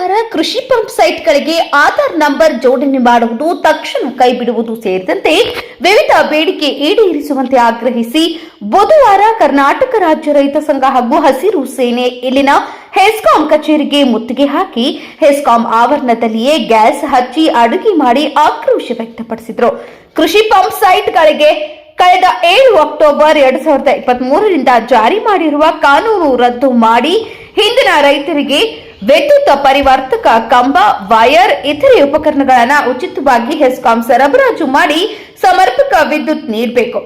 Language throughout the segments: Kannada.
ಸರ್ಕಾರ ಕೃಷಿ ಪಂಪ್ ಸೈಟ್ಗಳಿಗೆ ಆಧಾರ್ ನಂಬರ್ ಜೋಡಣೆ ಮಾಡುವುದು ತಕ್ಷಣ ಕೈಬಿಡುವುದು ಸೇರಿದಂತೆ ವಿವಿಧ ಬೇಡಿಕೆ ಈಡೇರಿಸುವಂತೆ ಆಗ್ರಹಿಸಿ ಬುಧವಾರ ಕರ್ನಾಟಕ ರಾಜ್ಯ ರೈತ ಸಂಘ ಹಾಗೂ ಹಸಿರು ಸೇನೆ ಇಲ್ಲಿನ ಹೆಸ್ಕಾಂ ಕಚೇರಿಗೆ ಮುತ್ತಿಗೆ ಹಾಕಿ ಹೆಸ್ಕಾಂ ಆವರಣದಲ್ಲಿಯೇ ಗ್ಯಾಸ್ ಹಚ್ಚಿ ಅಡುಗೆ ಮಾಡಿ ಆಕ್ರೋಶ ವ್ಯಕ್ತಪಡಿಸಿದರು. ಕೃಷಿ ಪಂಪ್ ಸೈಟ್ಗಳಿಗೆ ಕಳೆದ ಏಳು ಅಕ್ಟೋಬರ್ ಎರಡ್ ಸಾವಿರದ ಇಪ್ಪತ್ತ್ ಮೂರರಿಂದ ಜಾರಿ ಮಾಡಿರುವ ಕಾನೂನು ರದ್ದು ಮಾಡಿ ಹಿಂದಿನ ರೈತರಿಗೆ ವಿದ್ಯುತ್ ಪರಿವರ್ತಕ, ಕಂಬ, ವೈರ್ ಇತರೆ ಉಪಕರಣಗಳನ್ನ ಉಚಿತವಾಗಿ ಹೆಸ್ಕಾಂ ಸರಬರಾಜು ಮಾಡಿ ಸಮರ್ಪಕ ವಿದ್ಯುತ್ ನೀಡಬೇಕು.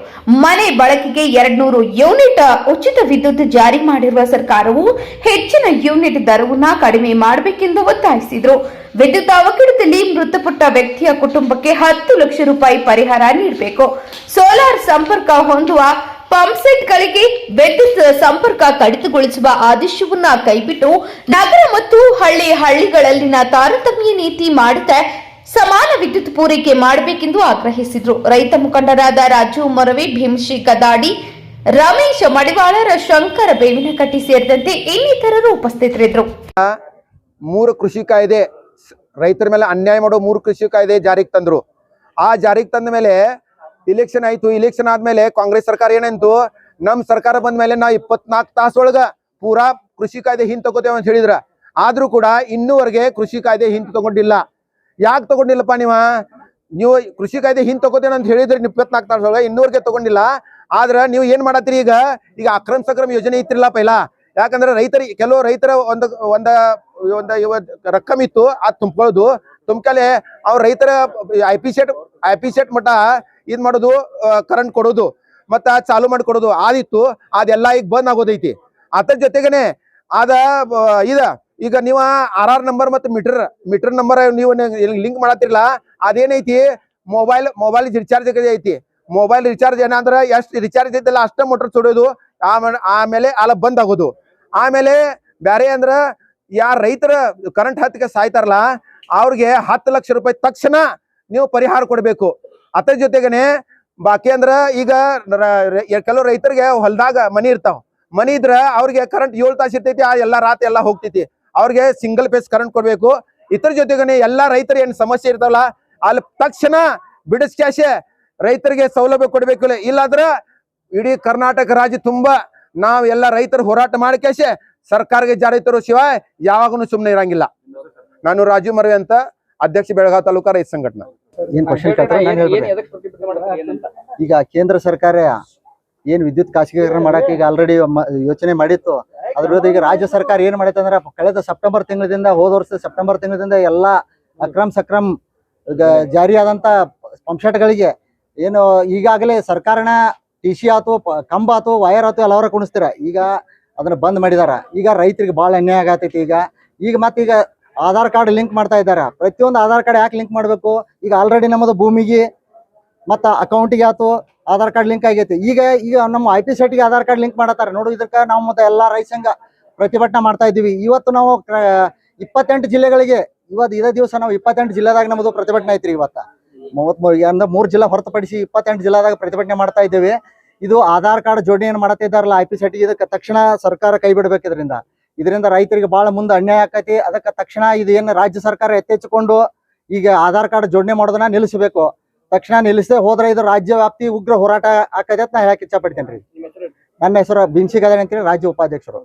ಮನೆ ಬಳಕೆಗೆ ಎರಡ್ನೂರು ಯೂನಿಟ್ ಉಚಿತ ವಿದ್ಯುತ್ ಜಾರಿ ಮಾಡಿರುವ ಸರ್ಕಾರವು ಹೆಚ್ಚಿನ ಯೂನಿಟ್ ದರವನ್ನ ಕಡಿಮೆ ಮಾಡಬೇಕೆಂದು ಒತ್ತಾಯಿಸಿದರು. ವಿದ್ಯುತ್ ಅವಘಡದಲ್ಲಿ ಮೃತಪಟ್ಟ ವ್ಯಕ್ತಿಯ ಕುಟುಂಬಕ್ಕೆ ಹತ್ತು ಲಕ್ಷ ರೂಪಾಯಿ ಪರಿಹಾರ ನೀಡಬೇಕು. ಸೋಲಾರ್ ಸಂಪರ್ಕ ಹೊಂದುವ ಪಂಪ್ಸೆಟ್ಗಳಿಗೆ ವಿದ್ಯುತ್ ಸಂಪರ್ಕ ಕಡಿತಗೊಳಿಸುವ ಆದೇಶವನ್ನ ಕೈಬಿಟ್ಟು ನಗರ ಮತ್ತು ಹಳ್ಳಿ ಹಳ್ಳಿಗಳಲ್ಲಿನ ತಾರತಮ್ಯ ನೀತಿ ಮಾಡುತ್ತೆ ಸಮಾನ ವಿದ್ಯುತ್ ಪೂರೈಕೆ ಮಾಡಬೇಕೆಂದು ಆಗ್ರಹಿಸಿದರು. ರೈತ ಮುಖಂಡರಾದ ರಾಜು ಮೊರವಿ ಭೀಮ್ಶಿ ಕದಾಡಿ ರಮೇಶ್ ಮಡಿವಾಳರ ಶಂಕರ ಬೇವಿನಕಟ್ಟಿ ಸೇರಿದಂತೆ ಇನ್ನಿತರರು ಉಪಸ್ಥಿತರಿದ್ದರು. ಮೂರು ಕೃಷಿ ಕಾಯ್ದೆ ರೈತರ ಮೇಲೆ ಅನ್ಯಾಯ ಮಾಡೋ ಮೂರು ಕೃಷಿ ಕಾಯ್ದೆ ಜಾರಿಗೆ ತಂದ್ರು. ಆ ಜಾರಿಗೆ ತಂದ ಮೇಲೆ ಇಲೆಕ್ಷನ್ ಆಯ್ತು ಇಲೆಕ್ಷನ್ ಆದ್ಮೇಲೆ ಕಾಂಗ್ರೆಸ್ ಸರ್ಕಾರ ಏನಂತು, ನಮ್ ಸರ್ಕಾರ ಬಂದ ಮೇಲೆ ನಾವು ಇಪ್ಪತ್ನಾಲ್ಕು ತಾಸೊಳಗ ಪೂರಾ ಕೃಷಿ ಕಾಯ್ದೆ ಹಿಂದ್ ತಗೋತೇವೆ ಅಂತ ಹೇಳಿದ್ರ. ಆದ್ರೂ ಕೂಡ ಇನ್ನೂವರೆಗೆ ಕೃಷಿ ಕಾಯ್ದೆ ಹಿಂದೆ ತಗೊಂಡಿಲ್ಲ. ಯಾಕೆ ತಗೊಂಡಿಲ್ಲಪ್ಪ ನೀವ? ನೀವು ಕೃಷಿ ಕಾಯ್ದೆ ಹಿಂದ್ ತಗೋತೇನೆ ಅಂತ ಹೇಳಿದ್ರಿ ಇಪ್ಪತ್ನಾಲ್ಕು ತಾಸೊಳಗ ಇನ್ನೂವರೆಗೆ ತಗೊಂಡಿಲ್ಲ. ಆದ್ರೆ ನೀವು ಏನ್ ಮಾಡತ್ತೀರಿ ಈಗ? ಈಗ ಅಕ್ರಮ ಸಕ್ರಮ ಯೋಜನೆ ಇತ್ತಿರಲ್ಲ ಪೈಲ. ಯಾಕಂದ್ರೆ ರೈತರಿಗೆ ಕೆಲವು ರೈತರ ಒಂದು, ಒಂದ ಒಂದ ರಕ್ಕಮ್ ಇತ್ತು, ಅದು ತುಂಬ್ಕೊಳ್ಳೋದು. ತುಂಬ್ಕಲೆ ಅವ್ರ ರೈತರ I P set I P set ಮಟ್ಟ ಇದ್ ಮಾಡೋದು ಕರೆಂಟ್ ಕೊಡೋದು. ಮತ್ತ ಚಾಲು ಮಾಡಿ ಕೊಡೋದು. ಆದಿತ್ತು, ಅದೆಲ್ಲ ಈಗ ಬಂದ್ ಆಗೋದೈತಿ. ಅದ್ರ ಜೊತೆಗೇನೆ ಅದ ಇದ ಈಗ ನೀವ ಆರ್ ಆರ್ ನಂಬರ್ ಮತ್ತೆ ಮೀಟರ್ ಮೀಟರ್ ನಂಬರ್ ನೀವು ಲಿಂಕ್ ಮಾಡತ್ತಿರಲ್ಲ ಅದೇನೈತಿ? ಮೊಬೈಲ್ ಮೊಬೈಲ್ ರಿಚಾರ್ಜ್ ಐತಿ. ಮೊಬೈಲ್ ರಿಚಾರ್ಜ್ ಏನಂದ್ರೆ ಎಷ್ಟು ರಿಚಾರ್ಜ್ ಐತಲ್ಲ ಅಷ್ಟೇ ಮೋಟರ್ ಸುಡೋದು ಆಮೇಲೆ ಅಲ್ಲ ಬಂದ್ ಆಗೋದು. ಆಮೇಲೆ ಬ್ಯಾರೆ ಅಂದ್ರ ಯಾರ ರೈತರ ಕರೆಂಟ್ ಹತ್ತಿಗೆ ಸಾಯ್ತಾರಲ್ಲ, ಅವ್ರಿಗೆ ಹತ್ತು ಲಕ್ಷ ರೂಪಾಯಿ ತಕ್ಷಣ ನೀವು ಪರಿಹಾರ ಕೊಡಬೇಕು. ಅದ್ರ ಜೊತೆಗೇನೆ ಬಾಕಿ ಅಂದ್ರ ಈಗ ಕೆಲವು ರೈತರಿಗೆ ಹೊಲದಾಗ ಮನಿ ಇರ್ತಾವ. ಮನಿ ಇದ್ರ ಅವ್ರಿಗೆ ಕರೆಂಟ್ ಏಳು ತಾಸು ಇರ್ತೈತಿ, ಆ ಎಲ್ಲಾ ರಾತ್ರಿ ಎಲ್ಲಾ ಹೋಗ್ತೈತಿ. ಅವ್ರಿಗೆ ಸಿಂಗಲ್ ಫೇಸ್ ಕರೆಂಟ್ ಕೊಡಬೇಕು. ಇತರ ಜೊತೆಗೇನೆ ಎಲ್ಲಾ ರೈತರು ಏನ್ ಸಮಸ್ಯೆ ಇರ್ತಾವಲ್ಲ ಅಲ್ಲಿ ತಕ್ಷಣ ಬಿಡಿಸ್ಕ್ಯಾಶೆ ರೈತರಿಗೆ ಸೌಲಭ್ಯ ಕೊಡಬೇಕು ಇಲ್ಲಾದ್ರೆ ಇಡೀ ಕರ್ನಾಟಕ ರಾಜ್ಯ ತುಂಬಾ ನಾವ್ ಎಲ್ಲ ರೈತರು ಹೋರಾಟ ಮಾಡ್ಕ್ಯಾಶೆ ಸರ್ಕಾರಕ್ಕೆ ಜಾರಿ ತರೋ ಶಿವ ಯಾವಾಗನು ಸುಮ್ನೆ ಇರಂಗಿಲ್ಲ. ನಾನು ರಾಜು ಮರವಿ ಅಂತ ಅಧ್ಯಕ್ಷ ಬೆಳಗಾವಿ ತಾಲೂಕಾ ರೈತ ಸಂಘಟನೆ. ಏನ್ ಕ್ವಶನ್ ಕೇಳ್ತಾರೆ? ನಾನ್ ಹೇಳ್ಬಿಡ್ರಿ. ಈಗ ಕೇಂದ್ರ ಸರ್ಕಾರ ಏನ್ ವಿದ್ಯುತ್ ಖಾಸಗೀಕರಣ ಮಾಡಕ್ಕೆ ಈಗ ಆಲ್ರೆಡಿ ಯೋಚನೆ ಮಾಡಿತ್ತು. ಅದ್ರ ವಿರುದ್ಧ ಈಗ ರಾಜ್ಯ ಸರ್ಕಾರ ಏನ್ ಮಾಡೈತೆ ಅಂದ್ರೆ, ಕಳೆದ ಸೆಪ್ಟೆಂಬರ್ ತಿಂಗಳಿಂದ, ಹೋದ ವರ್ಷ ಸೆಪ್ಟೆಂಬರ್ ತಿಂಗಳಿಂದ ಎಲ್ಲಾ ಅಕ್ರಮ್ ಸಕ್ರಮ್ ಜಾರಿಯಾದಂತ ಪಂಪ್ಸೆಟ್ಗಳಿಗೆ ಏನು ಈಗಾಗಲೇ ಸರ್ಕಾರನ ಟಿ ಸಿ ಆತು ಕಂಬ ಆತು, ವೈರ್ ಆತು ಎಲ್ಲವರ ಕುಣಿಸ್ತೀರ ಈಗ ಅದನ್ನ ಬಂದ್ ಮಾಡಿದಾರ. ಈಗ ರೈತರಿಗೆ ಬಹಳ ಅನ್ಯಾಯ ಆಗತೈತಿ ಈಗ. ಈಗ ಮತ್ತೀಗ ಆಧಾರ್ ಕಾರ್ಡ್ ಲಿಂಕ್ ಮಾಡ್ತಾ ಇದಾರ ಪ್ರತಿಯೊಂದು ಆಧಾರ್ ಕಾರ್ಡ್ ಯಾಕೆ ಲಿಂಕ್ ಮಾಡ್ಬೇಕು? ಈಗ ಆಲ್ರೆಡಿ ನಮ್ಮದು ಭೂಮಿಗೆ ಮತ್ತ ಅಕೌಂಟಿಗೆ ಆತು ಆಧಾರ್ ಕಾರ್ಡ್ ಲಿಂಕ್ ಆಗೈತಿ. ಈಗ ಈಗ ನಮ್ಮ ಐ ಪಿ ಸೈಟ್ಗೆ ಆಧಾರ್ ಕಾರ್ಡ್ ಲಿಂಕ್ ಮಾಡತ್ತಾರ. ನೋಡು, ಇದಕ್ಕ ನಾವು ಮತ್ತೆ ಎಲ್ಲಾ ರೈಸಂಗ ಪ್ರತಿಭಟನೆ ಮಾಡ್ತಾ ಇದೀವಿ ಇವತ್ತು ನಾವು ಇಪ್ಪತ್ತೆಂಟು ಜಿಲ್ಲೆಗಳಿಗೆ, ಇವತ್ತು ಇದೇ ದಿವಸ ನಾವು ಇಪ್ಪತ್ತೆಂಟು ಜಿಲ್ಲೆದಾಗ ನಮ್ಮದು ಪ್ರತಿಭಟನೆ ಐತ್ರಿ ಇವತ್ತ. ಮೂವತ್ತ್ ಅಂದ್ರೆ ಮೂರ್ ಜಿಲ್ಲಾ ಹೊರತುಪಡಿಸಿ ಇಪ್ಪತ್ತೆಂಟು ಜಿಲ್ಲಾದಾಗ ಪ್ರತಿಭಟನೆ ಮಾಡ್ತಾ ಇದ್ದೇವೆ. ಇದು ಆಧಾರ್ ಕಾರ್ಡ್ ಜೋಡಣೆ ಏನ್ ಮಾಡತ್ತ ಇದಾರಲ್ಲ ಐ ಪಿ ಸೈಟ್ಗೆ ಇದಕ್ಕೆ ತಕ್ಷಣ ಸರ್ಕಾರ ಕೈ ಬಿಡ್ಬೇಕು ಇದರಿಂದ. ಇದರಿಂದ ರೈತರಿಗೆ ಬಹಳ ಮುಂದೆ ಅನ್ಯಾಯ ಆಕೈತಿ. ಅದಕ್ಕೆ ತಕ್ಷಣ ಇದು ಏನು ರಾಜ್ಯ ಸರ್ಕಾರ ಎತ್ತೆಚ್ಚಿಕೊಂಡು ಈಗ ಆಧಾರ್ ಕಾರ್ಡ್ ಜೋಡಣೆ ಮಾಡೋದನ್ನ ನಿಲ್ಲಿಸಬೇಕು. ತಕ್ಷಣ ನಿಲ್ಲಿಸದೆ ಹೋದ್ರೆ ಇದು ರಾಜ್ಯ ವ್ಯಾಪ್ತಿ ಉಗ್ರ ಹೋರಾಟ ಆಕೈತೆ ಅಂತ ನಾ ಹೇಳಕ್ ಇಚ್ಛಾ ಪಡ್ತೇನೆ ನನ್ನ ಹೆಸರು ಬಿನ್ಸಿ ಗದನ್ ಅಂತೇಳಿ ರಾಜ್ಯ ಉಪಾಧ್ಯಕ್ಷರು.